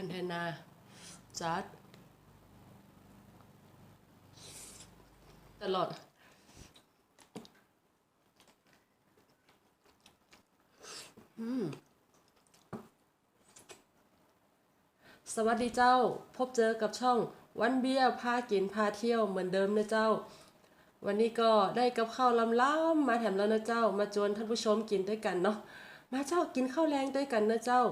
คันเทนาจัดตลอด อืมสวัสดีเจ้า พบเจอกับช่องวันเบียร์พากินพาเที่ยวเหมือนเดิมนะเจ้า วันนี้ก็ได้กับข้าวลำล้ำมาแถมแล้วนะเจ้า มาจวนท่านผู้ชมกินด้วยกันเนาะมาเจ้ากินข้าวแรงด้วยกันนะเจ้า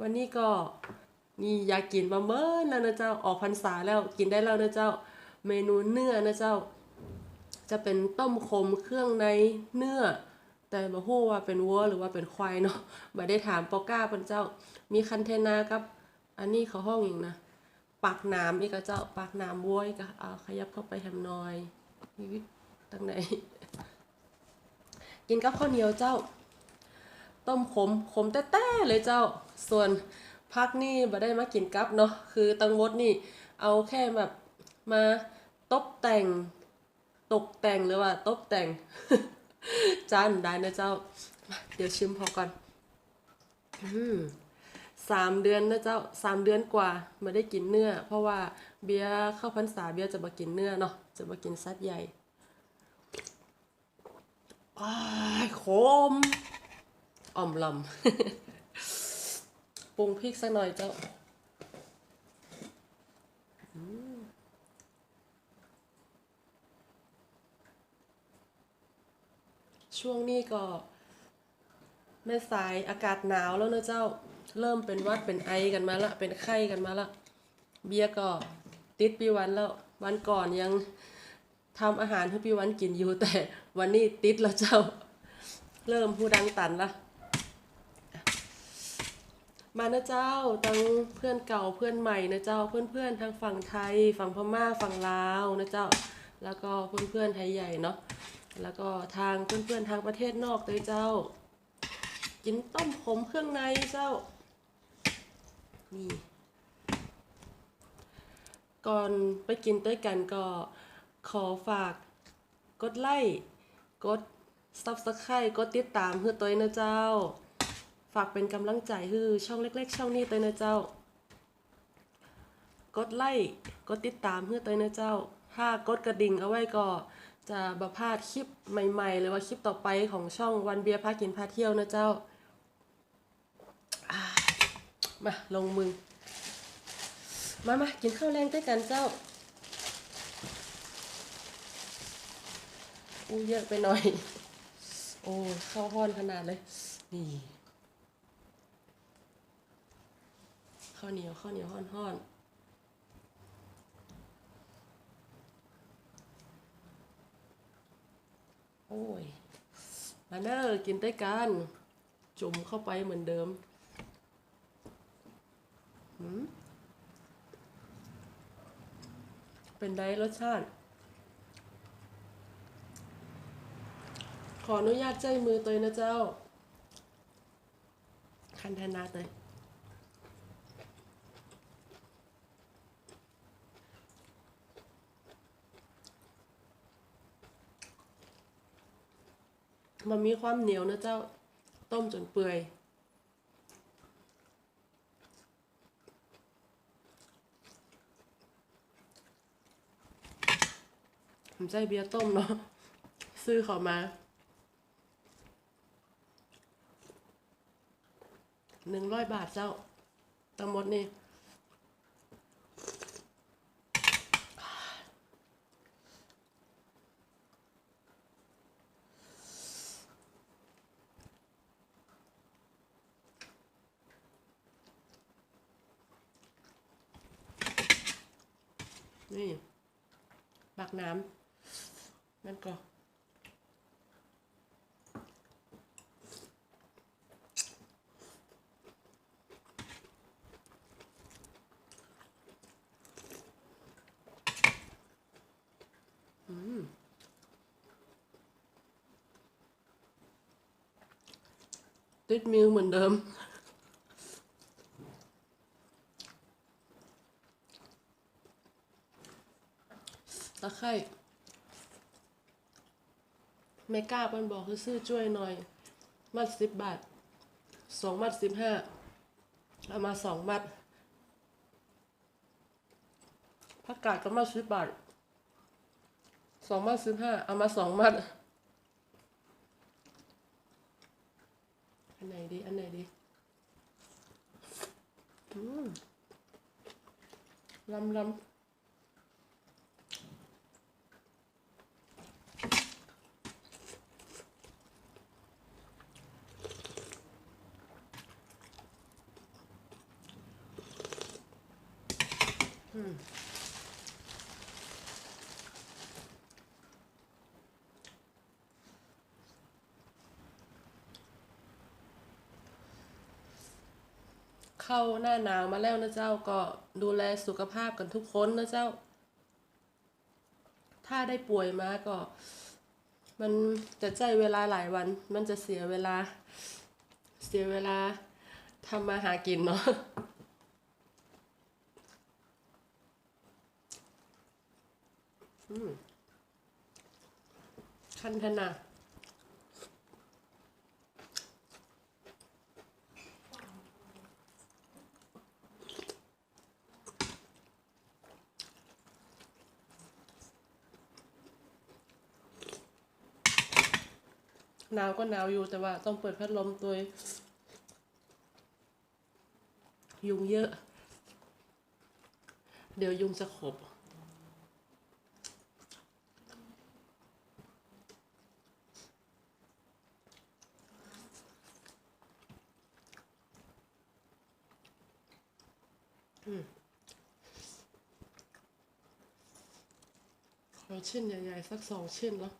วันนี้ก็ นี่อยากกินมาเมื่อแล้วนะเจ้าออกพรรษาแล้วกินได้แล้วนะเจ้า เมนูเนื้อนะเจ้า จะเป็นต้มขมเครื่องในเนื้อ แต่บ่ฮู้ว่าเป็นวัวหรือว่าเป็นควายเนาะบ่ได้ถามปอก้าเพิ่นเจ้า มีคันเทนากับ อันนี้เขาห้องอีกนะปากน้ำอีกก็เจ้าปากน้ำวัวอีกก็เอาขยับเข้าไปแฮมหน่อยวิวตั้งไหนกินกับข้าวเหนียวเจ้า ต้มขมขมแต้ๆเลยเจ้า ส่วน พักนี่บ่ได้มากินกับเนาะคือตังมดนี่เอาแค่แบบมาตบแต่ง ตกแต่งหรือว่าตบแต่งจานได้นะเจ้า เดี๋ยวชิมพอก่อนสามเดือนนะเจ้าสามเดือนกว่าไม่ได้กินเนื้อ เพราะว่าเบียร์เข้าพรรษาเบียร์จะมากินเนื้อเนาะจะมากินซัดใหญ่อ้ายขมอ่อมลำ ปรุงพริกสักหน่อยเจ้าช่วงนี้ก็แม่สายอากาศหนาวแล้วนะเจ้า เริ่มเป็นวัดเป็นไอกันมาละ เป็นไข้กันมาละ เบียก็ติดปีวันแล้ว วันก่อนยังทำอาหารให้ปีวันกินอยู่แต่วันนี้ติดแล้วเจ้า เริ่มผู้ดังตันละ มานะเจ้าทั้งเพื่อนเก่าเพื่อนใหม่นะเจ้าเพื่อนๆทางฝั่งไทย ฝั่งพม่าฝั่งลาวนะเจ้า แล้วก็เพื่อนๆไทยใหญ่เนาะแล้วก็ทางเพื่อนๆทางประเทศนอกเลยเจ้า กินต้มขมเครื่องในเจ้านี่ก่อนไปกินด้วยกันก็ขอฝากกดไลค์กดซับสไครต์กดติดตามเพื่อตัวเองนะเจ้า ฝากเป็นกำลังใจให้ช่องเล็ก ๆ ช่องนี้เองนะเจ้า กดไลค์กดติดตามเพื่อเองนะเจ้า ถ้ากดกระดิ่งเอาไว้ก็จะบพลาดคลิปใหม่ ๆ หรือว่าคลิปต่อไปของช่องวันเบียร์พากินพาเที่ยวนะเจ้าามาลงมือ มามากินข้าวแรงด้วยกันเจ้าอู้เยอะไปหน่อย โอ้ข้าวห้อนขนาดเลย นี่ ข้าวเหนียวข้าวเหนียวห้อนห้อนโอ้ยมาเนอร์กินด้วยกันจุ่มเข้าไปเหมือนเดิมเป็นไดรสชาติ ขออนุญาตใจมือตัวเองนะเจ้า คันแทนาเตย มันมีความเหนียวนะเจ้าต้มจนเปื่อยผมใจเบียร์ต้มเนาะซื้อเขามาหนึ่งร้อยบาทเจ้าทั้งหมดนี่ นี่บักน้ำนั่นก็ติดมิวเหมือนเดิม ตะไคร่ไม่กล้าเปิ้นบอกคือซื้อช่วยหน่อย มัดสิบบาทสองมัดสิบห้าเอามาสองมัดผักกาดก็มาสิบบาทสองมัดสิบห้าเอามาสองมัดอันไหนดี อันไหนดีอืมลำลำ เข้าหน้าหนาวมาแล้วนะเจ้าก็ดูแลสุขภาพกันทุกคนนะเจ้า ถ้าได้ป่วยมาก็ มันจะใจเวลาหลายวัน มันจะเสียเวลา เสียเวลาทำมาหากินเนาะอืมคันธนา หนาวก็หนาวอยู่แต่ว่าต้องเปิดพัดลมตัวยุงเยอะ เดี๋ยวยุงจะขบขอชิ้นใหญ่ๆสักสองชิ้นแล้ว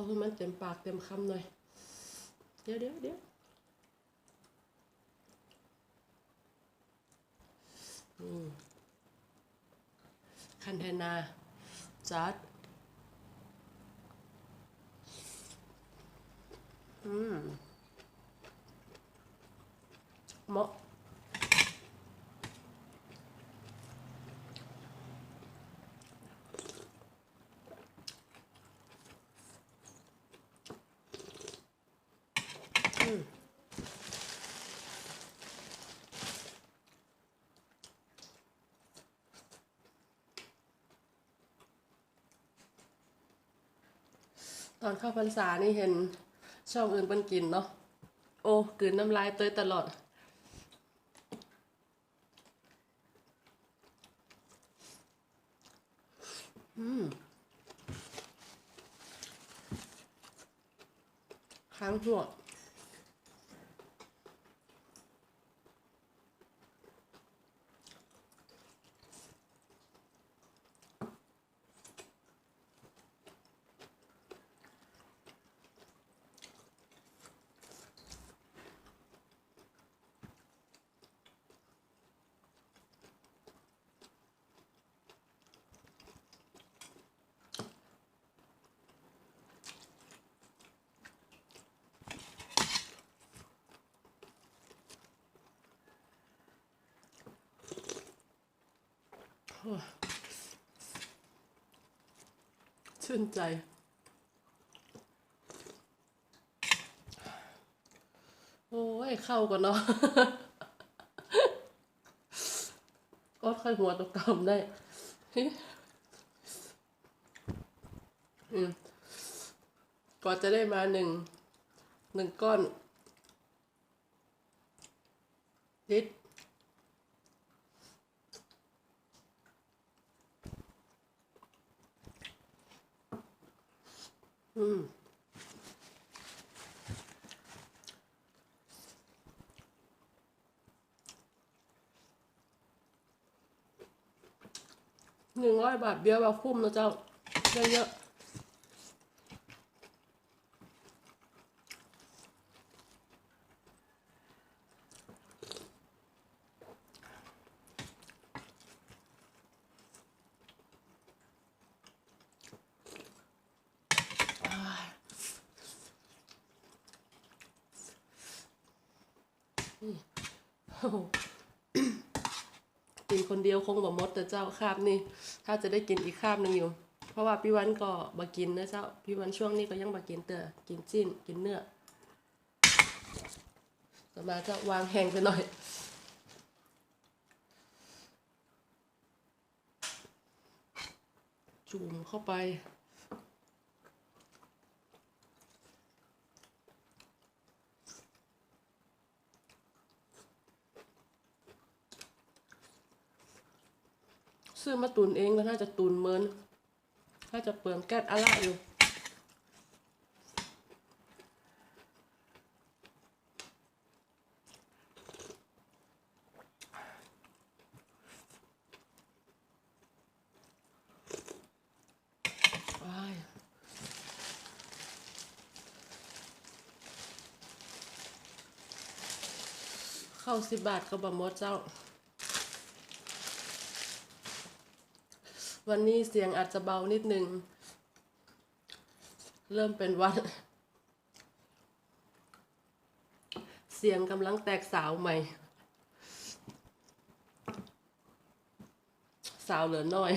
เอาให้มันเต็มปากเต็มคำหน่อย เดี๋ยวเดี๋ยวเดี๋ยวคันเทนาจัดอืมเหมาะ ตอนเข้าพรรษานี่เห็นช่องอื่นเป็นกินเนาะ โอ้กืนน้ำลายเตยตลอด อืมค้างหัว ชื่นใจโอ้ยเข้ากันเนาะก็ค่อยหัวตกกำได้อืมก็จะได้มาหนึ่งหนึ่งก้อนลิตร อืมหนึ่งร้อยบาทเบียร์แบบคุ้มนะเจ้าเยอะ กินคนเดียวคงบ่มดแต่เจ้าคาบนี่ ถ้าจะได้กินอีกคาบหนึ่งอยู่ เพราะว่าพี่วันก็บ่กินนะเจ้า พี่วันช่วงนี้ก็ยังบ่กินเตอกินจิ้นกินเนื้อต่อมาก็วางแหงไปหน่อยจุ่มเข้าไป ซื้อมาตุนเองก็น่าจะตุนเมินน่าจะเปลืองแก๊สอะไรอยู่เข้าสิบบาทก็บะมดเจ้า วันนี้เสียงอาจจะเบานิดนึง เริ่มเป็นวัน เสียงกำลังแตกสาวใหม่ สาวเหลือน้อย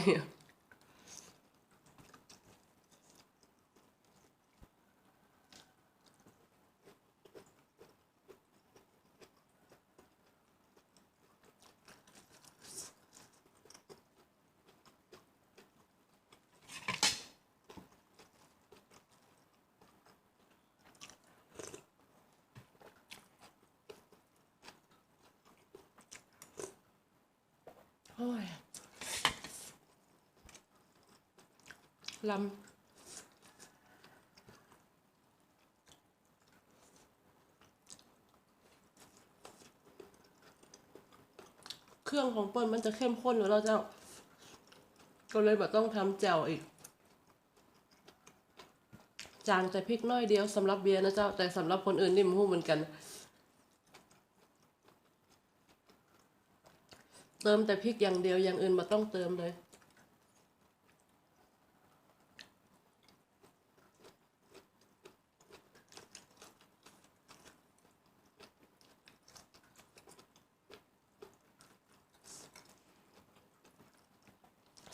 ลำเครื่องของเปิ้ลมันจะเข้มข้นอยู่แล้วเจ้า ก็เลยแบบต้องทำแจ่วอีก จางแต่พริกน้อยเดียวสำหรับเบียร์นะเจ้า แต่สำหรับคนอื่นนี่มันหูเหมือนกัน เติมแต่พริกอย่างเดียวอย่างอื่นมาต้องเติมเลย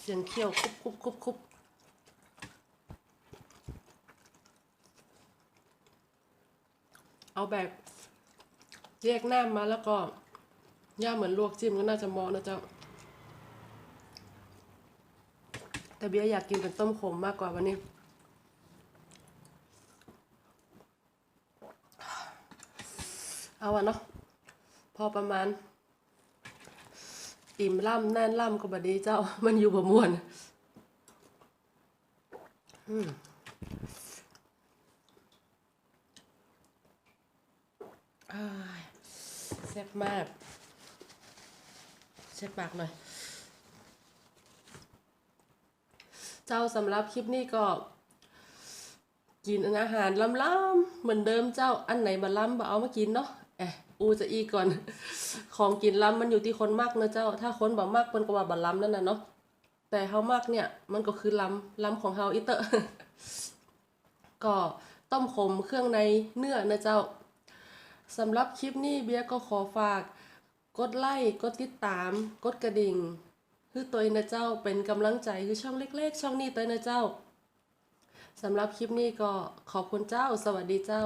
เสียงเคี่ยวคุบคุบคุบคุบเอาแบบแยกหน้ำมาแล้วก็ ย่าเหมือนลวกจิ้มก็น่าจะเหมอนะเจ้า แต่เบียอยากกินเป็นต้มขมมากกว่าวันนี้ เอาอะเนาะ พอประมาณ อิ่มล่ำแน่นล่ำก็บดีเจ้า มันอยู่บ่มวน อืมอ้ายแซ่บมาก เช็ดปากหน่อย เจ้าสำหรับคลิปนี้ก็กินอาหารล้ำๆเหมือนเดิมเจ้าอันไหนบ่ล้ำบ่เอามากินเนาะเอะอูจะอีก่อน ของกินล้ำมันอยู่ที่คนมากนะเจ้า ถ้าคนบ่มากเพิ่นก็ว่าบ่ล้ำนั่นน่ะเนาะแต่เฮามากเนี่ยมันก็คือล้ำล้ำของเฮาอีเตอะก็ต้มขมเครื่องในเนื้อนะเจ้าสำหรับคลิปนี้เบียก็ขอฝาก กดไลค์กดติดตาม กดกระดิ่งคือตัวเองนะเจ้าเป็นกำลังใจคือช่องเล็ก ๆ ช่องนี้ตัวเองนะเจ้าสำหรับคลิปนี้ก็ขอบคุณเจ้า สวัสดีเจ้า